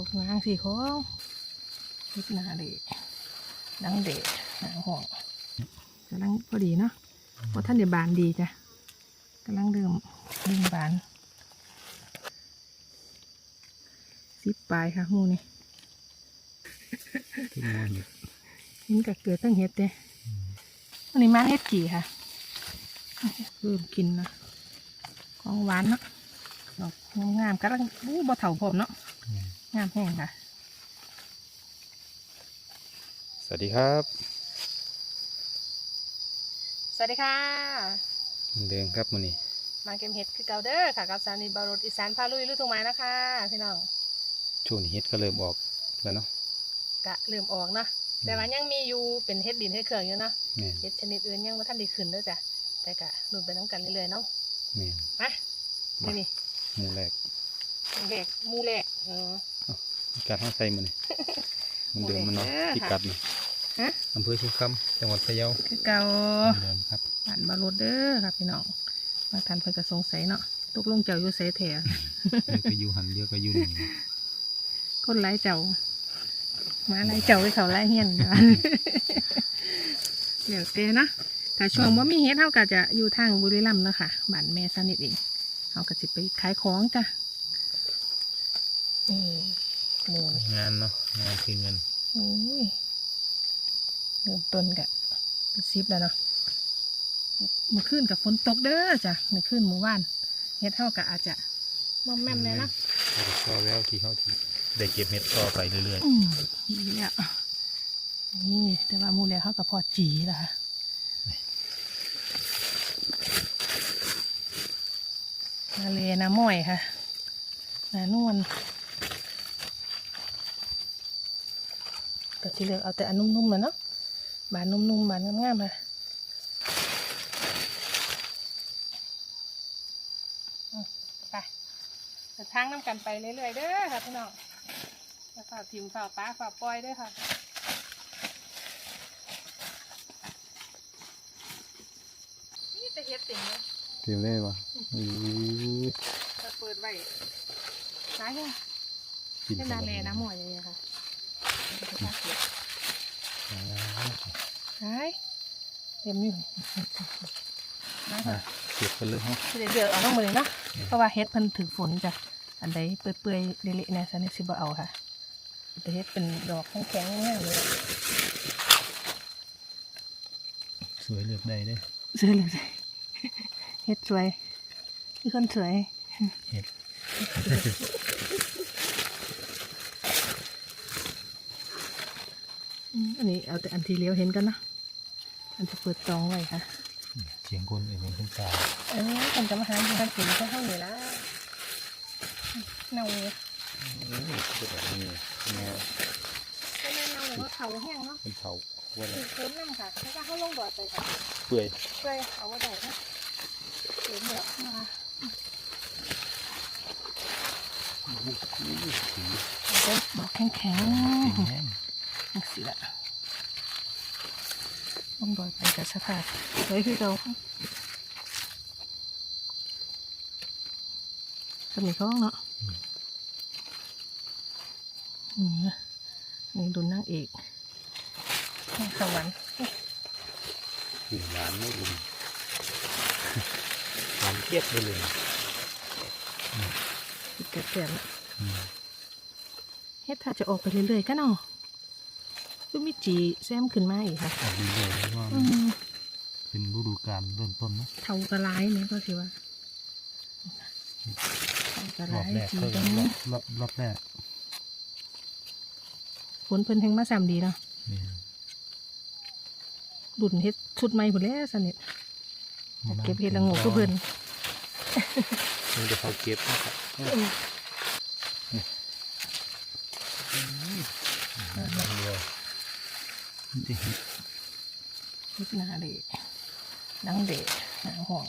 ดอกนางสีของนิดหนาเดะดังเดะหางห่องกำลังพอดีเนาะเพราะท่านเดี๋ยวบานดีจ้ะกำลังเริ่มเริ่มบานสิบปลายค่ะหมูนี่ที่มันอยู่เห็นกับเกิดตั้งเห็ดเด้อันนี้มาเห็ดจีค่ะเริ่มกินนะของหวานเนาะดอกงามๆกำลังอู้บ่เถาผมเนาะ งามแห้งค่ะ สวัสดีครับ สวัสดีค่ะเดินครับมือนี้มาเกมเห็ดคือเกาเดอร์ค่ะกับสานีบารดอีสานพาลุยลุยทุ่งไม้นะคะพี่น้องช่วงนี้เฮ็ดก็เริ่มออกแล้วเนาะกะเริ่มออกเนาะแต่ว่ายังมีอยู่เป็นเห็ดดินเห็ดเครื่องอยู่เนาะแม่นเห็ดชนิดอื่นยังว่าท่านไดีขึ้นเด้อจ้ะแต่กะดูไปน้ำกันเรื่อยๆเนาะแม่นมานี่นี่หมูแรกแรกหมูแรกเออพิ กัดห้าใส่มือนี้มันเดิมมันเนาะเออพิกัดนี่ฮะอำเภอชุมคำจังหวัดพะเยาคือเกาเดิมครับบ้านบารดเด้อค่ะพี่น้องมาทันเพิ่นก็สงสัยเนาะตกลงเจ้าอยู่ไสแถวเดี๋ยวก็อยู่หันเดียวก็อยู่นี่คนไล่เจ้ามาไล่เจ้าไปเขาไล่เฮียนจ้ะเดี๋ยวเตนะถ้าช่วงว่ามีเฮ็ดเท่ากับจะอยู่ทางบุรีรัมย์เนาะค่ะบ้านแม่สนิทเองเขาก็จะไปขายของจ้ะนี่ หมูนี่งานเนาะงานคือเงินโอ้ยเริ่มต้นกะเป็นซิปแล้วเนาะเมื่อคืนกับฝนตกเด้อจ้ะเมื่อคืนเมื่อวานเฮ็ดเท่ากับอาจจะมอมแม่มเลยนะก็จะต่อแล้วที่เขาที่ได้เก็บเม็ดต่อไปเรื่อยอืมนี่แหละนี่แต่ว่าหมูแล้วเขากับพอจีละค่ะนาเลนะม้อยค่ะนานวล ก็ที่เลือกเอาแต่อันนุ่มๆเลยเนาะบานนุ่มๆบานงามๆค่ะอืมไปเดินทางน้ำกันไปเรื่อยๆเด้อค่ะพี่น้องแล้วฝากทิมฝากป้าฝากปอยด้วยค่ะนี่จะเฮ็ดติ่งเลยๆเต็มได้ปะอู้จะเปิดไว้ซ้ายเนี่ยกินเป็นนาแลน้ำหมวยอย่างเงี้ยค่ะ ซ้ายเต็มอยู่นะอะคะเก็บกันเลยฮะเดี๋ยวเดี๋ยวเอาลงมาเลยเนาะเพราะว่าเฮ็ดเพิ่นถือฝนจ้ะอันใดเปื่อยๆเละๆเนี่ยสันนิสิบ่เอาค่ะแต่เฮ็ดเป็นดอกแข็งๆง่ายเลยสวยเลือกได้เด้อซื้อเลยสิเฮ็ดสวยคือคนสวยเฮ็ด อืมอันนี้เอาแต่อันที่เลี้ยวเห็นกันเนาะอันที่เปิดจองไว้ค่ะเสียงคนเอื่นเป็นตาเออคนจะมาหาอยู่กันถึงแค่ห้องนี้ละเน่าเลยโอ้ยเป็นแบบนี้แนวก็แม่เน่าเลยว่าเขาแห้งเนาะเป็นเผาว่าอะไรคือคุ้นน้ำค่ะแล้วก็เข้าลงดอดไปค่ะเปื่อยเพื่อเอาไว้ได้นะเสียงเดือดนะคะเด็กบอกแข็งแข็งติ่งแห้ง นักสิละลงดอยไปกับสภาพสวยคือเราสมีข้องเนาะนี่นะนี่ดุนนางเอกนางสวรรค์กลิ่นหวานไม่อุ่นหวานเทียบไปเลยติดกระเทียมเฮ็ดถ้าจะออกไปเรื่อยๆก็เนาะ ก็มีจีแซมขึ้นมาอีกค่ะออกดีเลยเพราะว่าอืมันมเป็นฤดูกาลเริ่มต้นนะเท่ากระไรเนี่ยก็คือว่าเท่ากระรไรอบแรกจีเขาตรงรนี้อบรอบรอบแรกฝนเพิ่นแทงมาสามดีเนาะนี่ดุนเฮ็ดชุดใหม่หมดแล้วสนิทเก็บเห็ดละโงกก็เพิ่นมันจะเขาเก็บนะครับเดียว นี่เฮ็ดหนาเดะดังเดะหางห่วง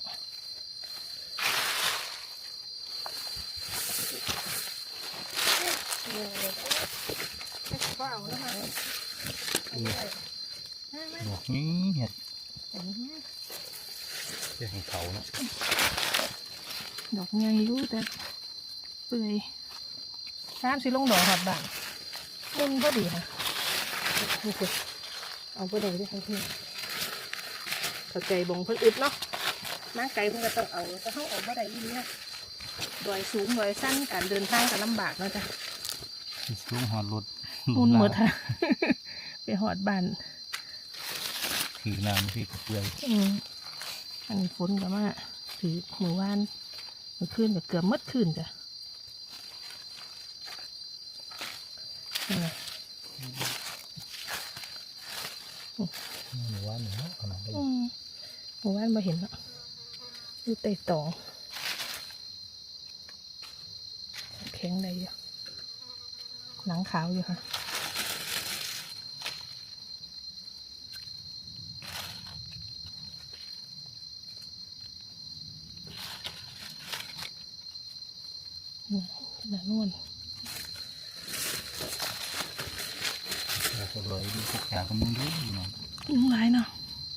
ก็เอาแล้วค่ะดอกนี้เห็ดจะให้เขาเนาะดอกใหญ่อยู่แต่เปื่อยน้ำสิลงดอกหอดบานมุนพอดีค่ะ เอาไปได้ด้วยทั้งที่เข้าใจบงเพิ่นอึดเนาะมาไกลเพิ่นก็ต้องเอาแต่เขาเออกบ่ได้อีเนี่ยดอยสูงดอยสั้นการเดินทางก็ลำบากเนาะจ้ะสูงหอดรถมุนหมดค่ะไปหอดบ้านคือน้ำพี่กระเปื่อยอืมอันนี้ฝนก็มาถือหมู่บ้านเมื่อคืนก็เกือบหมดคืนจ้ะนี่ไง หรือว่าหนูขนาดนี้ อืมห มู่บ้านมาเห็นแล้วอยู่ใต้ตองแข็งได้อยู่หนังขาวอยู่ค่ะ นี่ขนาดนู่น เราก็เลยดูสักอย่างก็มึงดูอยู่เนาะ ยุงร้ายเนาะ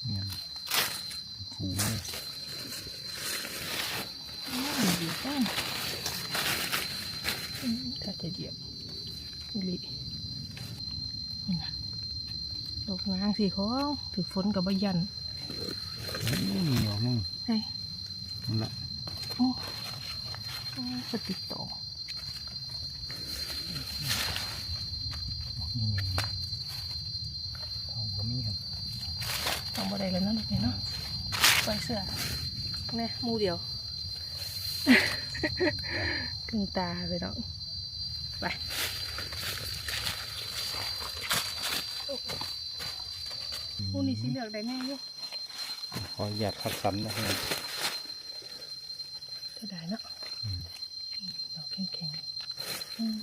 เนี่ยผูเลย อืมดีจังอืม ถ้าจะเหยียบอีหลินี่นะดอกนางสีของถือฝนกับบยันนี่มีออกมึงเฮ้ยนั่นละโอ้โอ้ปฏิดต่อนี่ไงทองก็มีครับต้องบ่ได้แล้วเนาะดอกนี้เนาะปล่อยเสื้อเนี่ยหมูเดียว กึ่งตาไปเนาะไปหมูนี่สีเหลืองได้แน่อยู่ขอหยาดคัดสันนะครับจะได้เนาะดอกแข็งๆอืม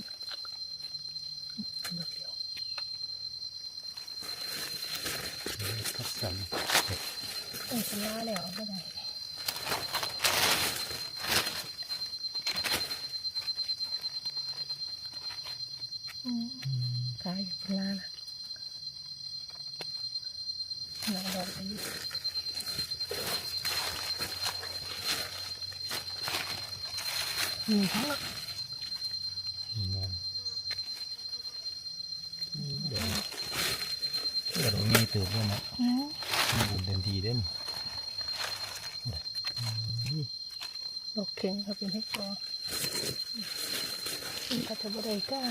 ดอกเดียวคัดสันเออฉันล่าแล้วไม่ได้ ขาอยู่เป็นล่าละหนังดอกดีมีทั้งหมดนี่ไงเดี๋ยวเดี๋ยวเราง่ายตื่นด้วยนะอืมมีบุญเต็มทีเด่นดอกเข็งเขาเป็นให้กออืมอาจจะบ่ได้ก้า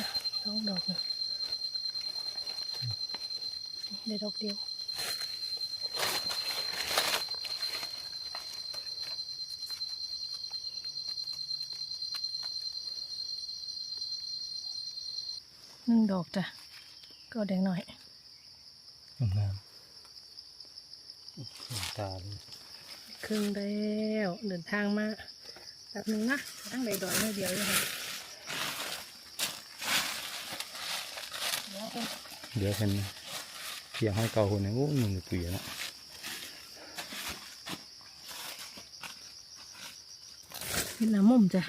สองดอกนะ ได้ดอกเดียวหนึ่งดอกจ้ะ ก็แดงหน่อยงามตาเลยครึ่งแล้วเดินทางมาแบบหนึ่งนะตั้งใดดอกไม่เดียวเลยค่ะเดี๋ยวเอาเดี๋ยว เป็นเพียงให้เก่าคนนึงโอ้หนึ่งปีแล้วเห็นน้ำมุมจ้ะ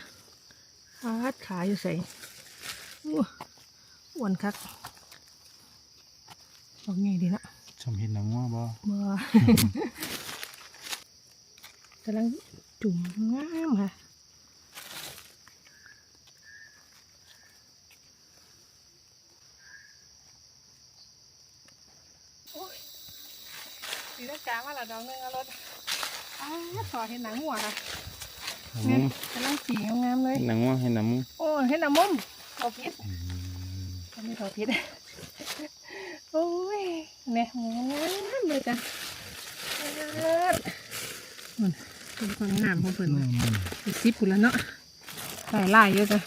ขาดขาอยู่ใส่อู้อ้วนคักบอกไงดีนะชมเห็นหนังว่าบ่บ่กำลังจุ่มงามค่ะ โอ้ยสีน้ำกามาและดอกหนึงเอารถอ้าถอดเห็นหนังหัวค่ะหนังเนี่ยกำลังสีงามๆเลย หนังว่าให้หนังโอ้เห็นหนังมุมเอาพิษอันนี้เอาพิษโอ้ยเนี่ยหมูงามเลยจ้ะเลิศมันเป็นความงามของเพิ่นว่ะเป็นซิปพุ่นแล้วเนาะหลายลายเยอะจ้ะ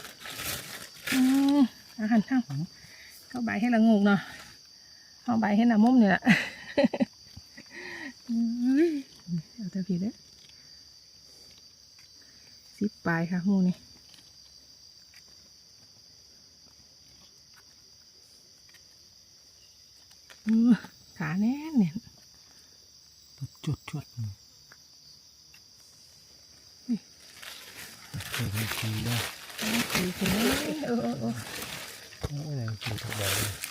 อืมอาหารข้าวเข้าใบให้ละงูกเนาะเอาใบให้ละมุมเนี่ยแหละอุ้ยเอา แต่ผิดเลยซิปปลายค่ะหมูนี่อือขาแน่นเนี่ยจุดจุดเกิดไม่ทีได้ดีขึ้นเลยเออเออเออโอ้ยจุดทุกใบเลยอุ๊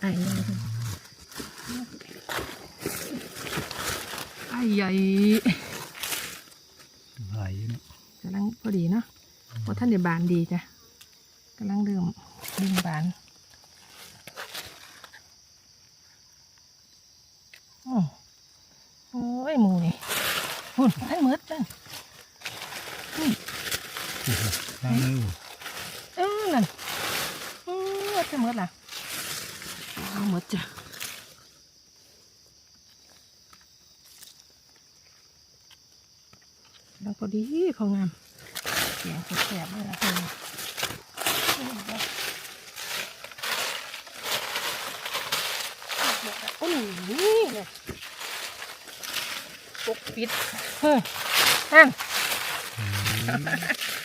ไอ้เลยค่ะไอ้ใหญ่ไหลเนาะกำลังพอดีเนาะเพราะท่านเดี๋ยวบานดีจ้ะกำลังเริ่มดึงบานโอ้โอ้ยหมูนี่หุ่นให้มืดจ้ะล้างมือเออนั่นอืมมืดให้มืดล่ะเอามืดจ้ะแล้วพอดีพองามเสียงแสบๆเลยนะเพื่อนโอ้ยนี่เนี่ยปกปิดเฮ้ยนั่น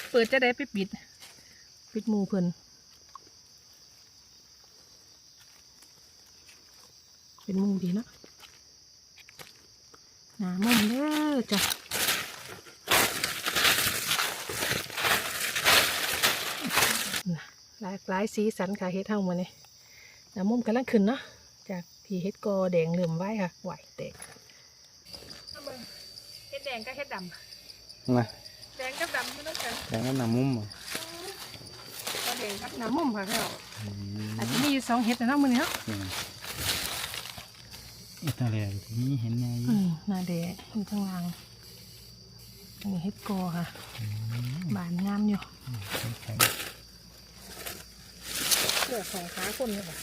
เปิดจะได้ไปปิด ปิดหมูเพิ่นเป็นหมูดีเนาะหนามุ่มเด้อจ้ะน่ะหลากหลายสีสันค่ะเฮ็ดเท่ามาเนี่ยหนามุ่มกำลังขึ้นเนาะจากพีเฮ็ดกอแดงเหลื่อมไว้ค่ะไหวแตกเฮ็ดแดงก็เฮ็ดดมาำแดงกับดำไม่ต้องกันแดงก็น้ำมุมอะก็แดงกับน้ำมุ่มค่ะพี่อาจจะมีอยู่สองเฮ็ดนะเนาะมือนี้เนาะอีตาแหล่ทีนี้เห็นไงอืมนาเดะอยู่ข้างล่างอันนี้เฮ็ดโกอค่ะ บานงามอยู่แข็งเสื้อของขาคนเลยค่ะ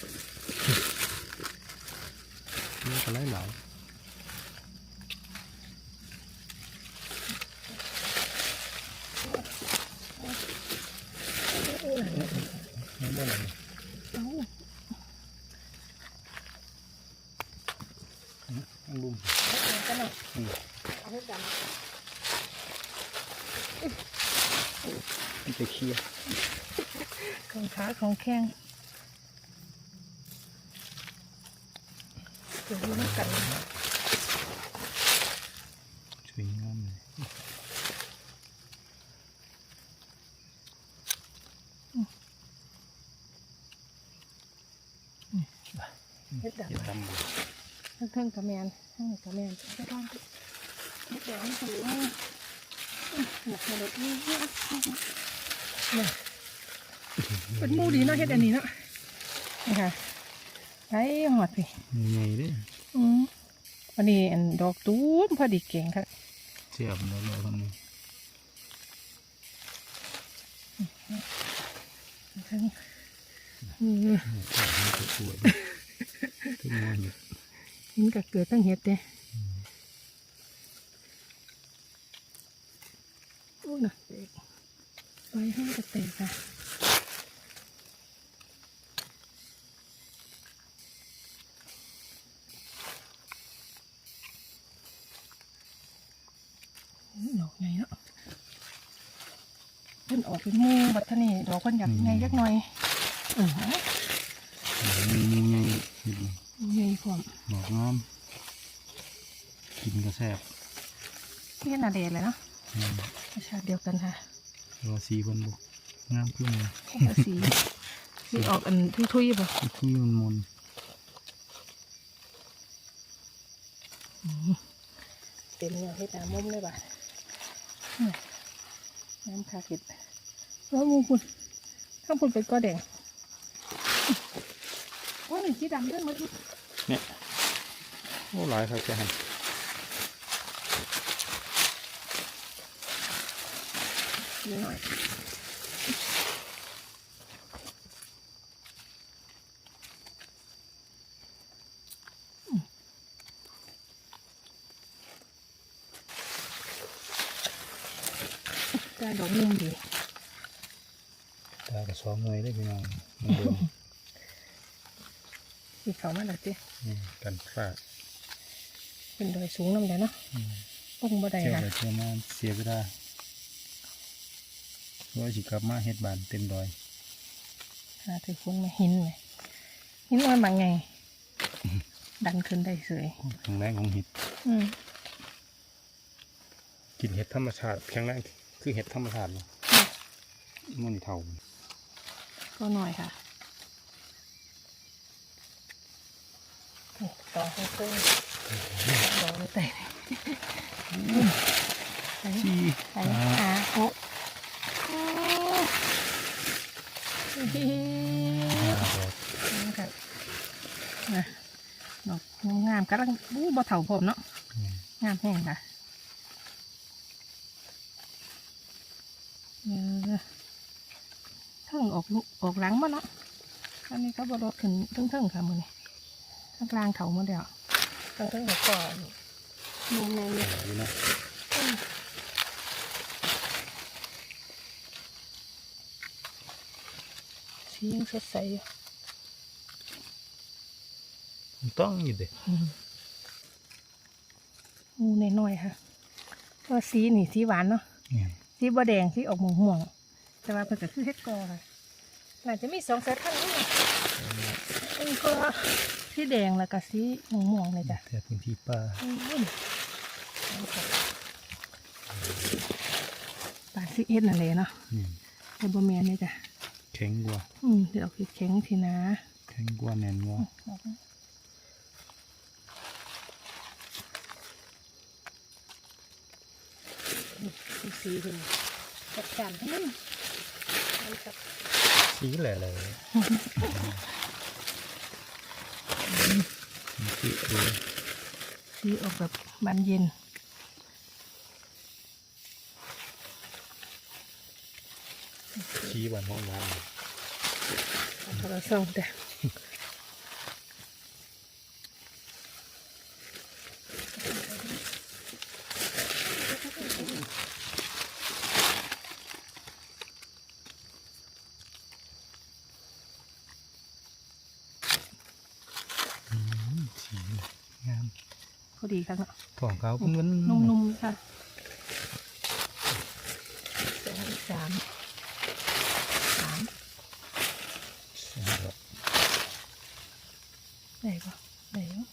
นี่ก็ไหลไหลไม่ ได้เลยเอ้าข้างบุ้มอืมเอาเฮ็ดดมันจะเคลียร์ของขาของแข้งเดี๋ยวดูน้ำกัน สวยงามเลย เฮ็ดดำ อย่าทำเลย ทั้งเทิงกระแมนทั้งกระแมนเฮ็ดดำเฮ็ดแดงสวยหนักมาเลยนี่เนี่ยเป็นหมูดีเนาะเฮ็ดอันนี้เนาะนี่ค่ะไอ้หอดพี่ใหญ่เด้อืมวันนี้อันดอกตูมพอดีเก่งค่ะเสียบเลยเลยคนนี้ทั้งอืมมันจะสวยถึงมองอยู่เห็นกับเกิดตั้งเห็ดเด้โอ้น่ะเด็กไปให้กระเตะค่ะดอกไงเนาะเพิ่นออกเป็นหมูบัดทะนี่ดอกเพิ่นอยากไงยักหน่อยอือฮะมีมี ใหญ่เห็นไงพร้อมดอกงามกินก็แซ่บนี่นาเดชเลยเนาะอืมรสชาติเดียวกันค่ะรอสีบนบุกงามขึ้นเลยแค่สีสีออกอันทุยๆป่ะที่มันมนเต็มเนื้อเฮ็ดน้ำมุมเลยป่ะน้ำคาเก็ดแล้วมูคุณข้างคุณเป็นก้อแดง โอ้ยสีดำด้วยมั้ยเนี่ยโอ้หลายครับแกหันนิดหน่อยกาดอกมุมดีตากระสองเงยได้พี่น้อง มันโดนสีเขามาแล้วจีนี่กันฟาดเป็นดอยสูงน้ำเลยเนาะอืมปงบ่ได้เที่ยวค่ะไปเที่ยวมาเสียเวลาว่าสิกลับมาเฮ็ดบานเต็มดอยหาถือคุณมาหินไหมหินมันบางไง ดันขึ้นได้เสยแข็งแรงของเห็ดอืมกินเห็ดธรรมชาติแข็งแรงคือเห็ดธรรมชาติเลยมันเท่าก็หน่อยค่ะนี่ไป ต่ อให้เพิ่มดอกเลยแต่ใส่สี่ใส่ห้าหกดอกนี่ค่ะดอกงามกำลังบู้บ่เถาผมเนาะงามแห้งค่ะเออเทิงออกลูกออกหลังมาเนาะอันนี้ก็บรถขึ้นเทิงๆค่ะมือนี่ ข้างกลางเขาหมาเดียวเทิงๆหัวก่อนมุมในนี่ดีเนาะสียังสดใสอยู่มันต้องอยู่เด้งูน้อยๆค่ะก็สีนี่สีหวานเนาะเนี่ยสีบัวแดงสีออกม่วงม่วงๆแต่ว่าเพิ่นก็คือเฮ็ดกอค่ะน่าจะมีสองสายพันธุ์นี่อันนี้ก็ สีแดงแล้วก็สีม่วงม่วงๆเลยจ้ะแต่พื้นที่ป่าอืมปลาสีเฮ็ดนั่นเลยเนาะอืมแต่บ่แม่นเลยจ้ะแข็งกว่าอืมเดี๋ยวเอาแข็งๆทีนะแข็งกว่าแน่นกว่าสีสีเพิ่นจัดการให้มันมันกับสีแหล่เลย สีเออสีออกแบบบานเย็นสีหวานหอมหวานเอาเราส่องแต่ อืมสีงาม พอดี ครับเนาะถ่องขาวเป็นวันนุ่มๆค่ะสองสามสาม ๆครับ ได้ปะได้ปะ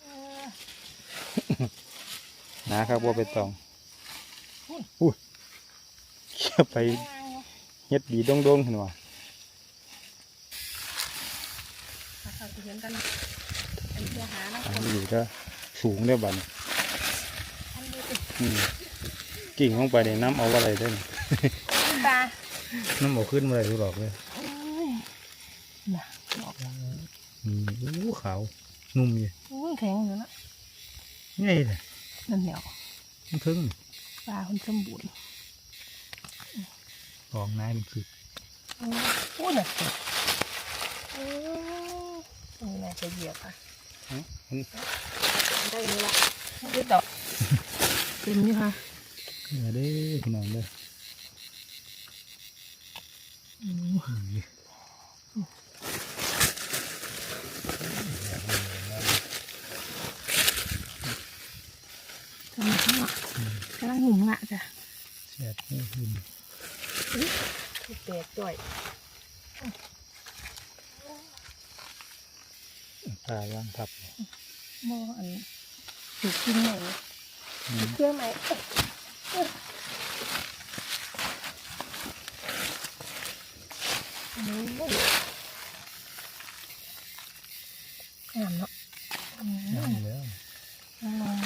เออ นะครับว่าไปตองอุ้ยอุ้ยเขี่ยไปเฮ็ดดีดงๆเห็นว่มาเข้าไปเห็นกันอันนี้จะหานะอันนี้ก็สูงได้อบัดนี้อันนี้เป็นอืมกิ่งลงไปในน้ำเอาอะไรได้นี่ปลาน้ำเอาขึ้นมาได้ทุกดอกเลยโอ้ยน่ะดอกอืมอู้ขาวนุ่มอยู่อุ้ยแข็งอยู่นะง่ายเลย นั่นเหนียวมันถึงปลาคนสมบูรณ์ลองนายมันคือโอ้ยโอ้ยน่ะโอ้ยตรงนี้น่าจะเหยียบอะอืมมันได้นี่ละได้ดอกเต็มอยู่ค่ะเนื้อเด้อพี่น้องเด้ออืม อืม กำลังเนาะกำลังหนุ่มละจ้ะ แซ่บไม่ขึ้น คือแตกด้วย ปลาย่างทับ หม้ออันถูกกินไหน อืมเครื่องไหนโอ้ยงามเนาะอืมย่างแล้วอืม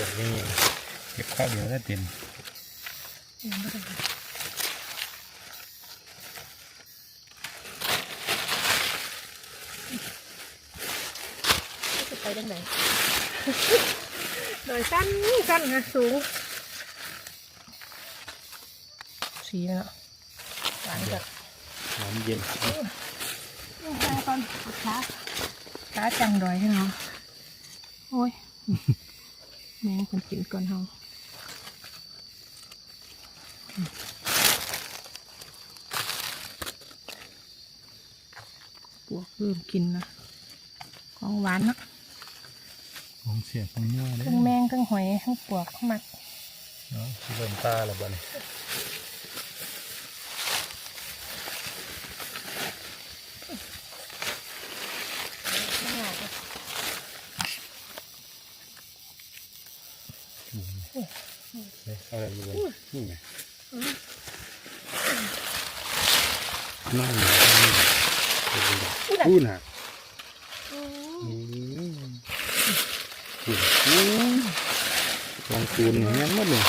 ดอกนี้เก็บข้าวเดียวได้เต็ม ยังไม่ได้ จะไปทางไหนโดยสั้นสั้นนะสูงสีเนาะหวานจัดน้ำเย็นทางตอนขาขาจังดอยใช่เนาะโอ้ยแมงคนกินก่อนเฮาปวกเริ่มกินนะของหวานเนาะ ของเสียของมั่วเลยทั้งแมงทั้งหอยทั้งปวกทั้งมักเนาะสิเริ่มตาแล้วบ้านี่ยเอาอะไนี่ไงนั่นพูดน่ะ ลองคูณอย่างนั้นหมดเลย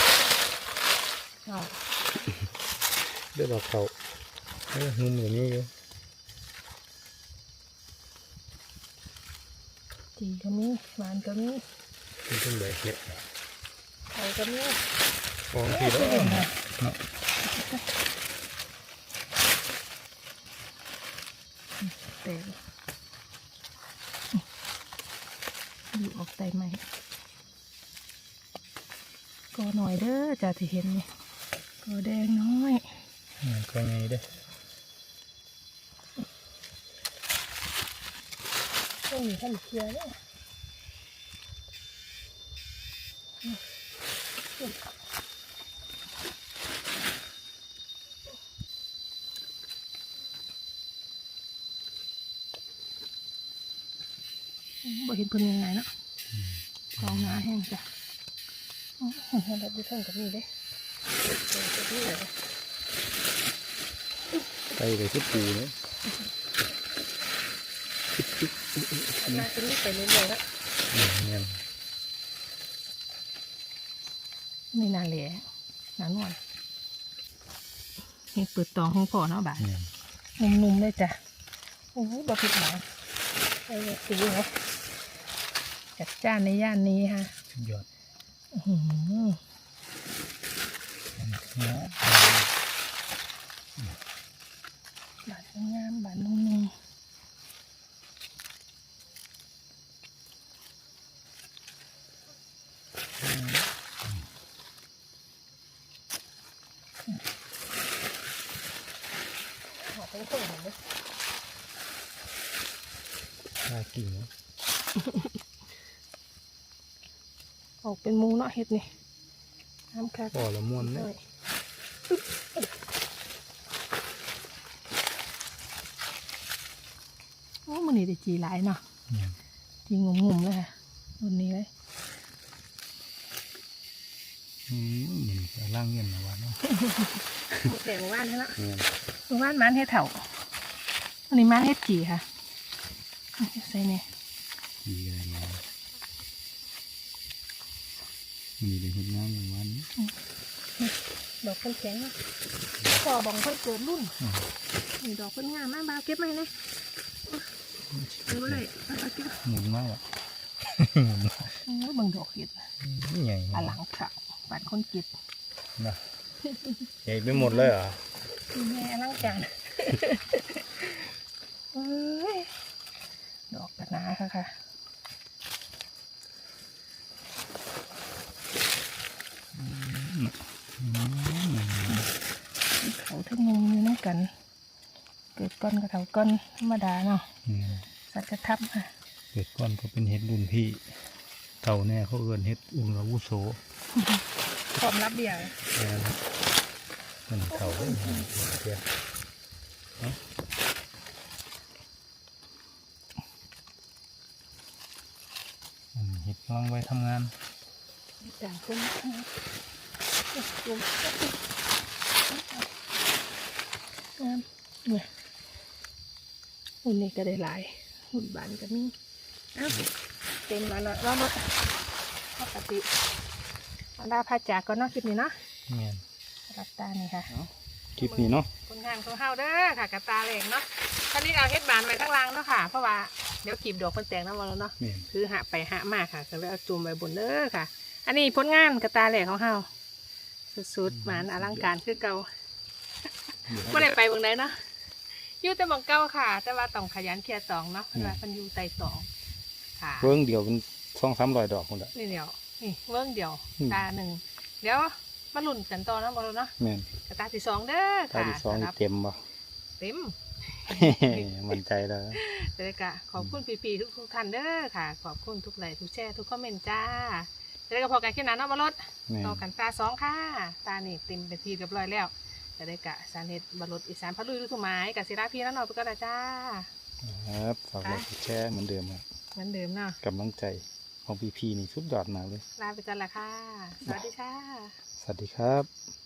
เอาเดี๋ยวเราเขาเออนุ่มอย่างนี้อยู่จีก็มีหวานก็มีเป็นต้นแบบเล็กไข่ก็มีฟองทีแล้วเนาะเต็มดูออกไตไหม ก็หน่อยเด้อจ้าที่เห็นนี่ก็แดงน้อยอืมก็ไงเด้อต้องมีขั้นเคลียร์เนี่ยบ่เห็นเพิ่นยังไงเนาะกองหนาแห้งจ้ะอ๋อเห็น แบบดูเท่งกับนี่เด้เออกับนี่เลยไปไปที่ปูเลยน่าจะรีบไปเรื่อยๆแล้วอืมเนี่ยนี่นาเหล่นานวลนี่เปิดตองของพ่อเนาะบ่าเนี่ยนุ่มๆเลยจ้ะโอ้ยบะผิดหวังไอ้แบบสีเหรอจัดจ้านในย่านนี้ค่ะสุดยอดอื้อหือเนาะ บาดงามบาดนุ่มๆออกไปเห็นเลยน่ากินเนาะ ออกเป็นหมูเนาะเห็ดนี่น้ำคักพอละม้วนเนี่ยโอ้มันนี่ได้จีหลายเนาะเนี่ยจีงงมๆเลยค่ะรุ่นนี้เลยอืมจะล่างเงินนะวันเนาะแต่ว่านให้ละเนี่ยว่านมันเฮ็ดเถ่าอันนี้มันเฮ็ดจีค่ะใส่เนี่ย ดีอะไรเงี้ย มีเด็กเห็นงานอย่างวันนี้ดอกเพิ่นแข็งเนาะพอบอกเพิ่นเกิดรุ่นอืมนี่ดอกเพิ่นงามมากบาวเก็บมาให้เลยเก็บไว้เลยเอาไปเก็บหมุนมากอะโอ้ยเบิ่งดอกเห็ดใหญ่อลังค่ะบานคนเก็บนะใหญ่ไปหมดเลยเหรอนี่แม่อลังการเอ้ยดอกกระนาค่ะค่ะเขา ทั้งงงอยู่นั่นกัน เกิดก้อนกับเถาก้อนธรรมดาเนาะอืมสัตว์กระทับค่ะเกิดก้อนก็เป็นเห็ดรุ่นพี่เต่าแน่เขาเอื้อนเห็ดอุ่นอาวุโสพร้อมรับเดียวแม่นมันเต่าเอ้ยเดี๋ยวเนาะอันนี้เห็ดกำลังไว้ทำงานต่างคนล งงามเนี่ยหุ่นนี่ก็ได้หลายหุ่นบานก็มีเอ้าเต็มแล้วเนาะแล้วรถปกติอันดาพาจากก็เนอกคลิปนี้เนาะแม่นรับตานี่ค่ะคลิปนี้เนาะคนงานของเฮาเด้อค่ะกับตาเหลงเนาะตอนนี้เอาเฮ็ดบานไว้ข้างล่างเนาะค่ะ เพราะว่าเดี๋ยวกีบดอกมันแตกน้ำมันแล้วเนาะแม่นคือหะไปหะมาค่ะก็เลยเอาจุ่มไว้บนเด้อค่ะ อันนี้ผลงานกระตาแหลกของเฮาสุดๆหมานอลังการคือเก่า ไม่ได้ไปเบางไหนเนาะอยู่แต่หมองเก่าค่ะ แต่ว่าต้องขยันเคลียร์ตองเนาะเพราะว่ามันอยู่ไต่ตองค่ะเบิ้งเดียวเป็นสองสามร้อยดอกคนละนี่เดียวนี่เวิ้งเดียวอืมตาหนึ่งเดี๋ยวมาลุ้นกันต่อเนาะบอลเนาะแม่นกระตาที่สองเด้อตาค่ะที่สองสำหนี่รับเต็มบ่เต็มมั่นใจแล้วเด้อกะขอบคุณพี่ๆทุกทุกๆท่านเด้อค่ะ ขอบคุณทุกไลค์ทุกแชร์ทุกคอมเมนต์จ้าจะได้ก็พอกันแค่นั้นเนาะบอลดแม่นต่อกันตาสองค่ะ ตานี่เต็มเป็นทีเรียบร้อยแล้ว จะได้กะสารเฮ็ดบรดอีสานพะลุยลูกทุ่งไม้กับศิลาพี่แล้วเนาะไปก็ได้จ้าครับฝากไว้แชร์เหมือนเดิมครับเหมือนเดิมเนาะกำลังใจของพีพีนี่สุดยอดมากเลยลาไปกันละค่ะ สวัสดีค่ะ สวัสดีครับ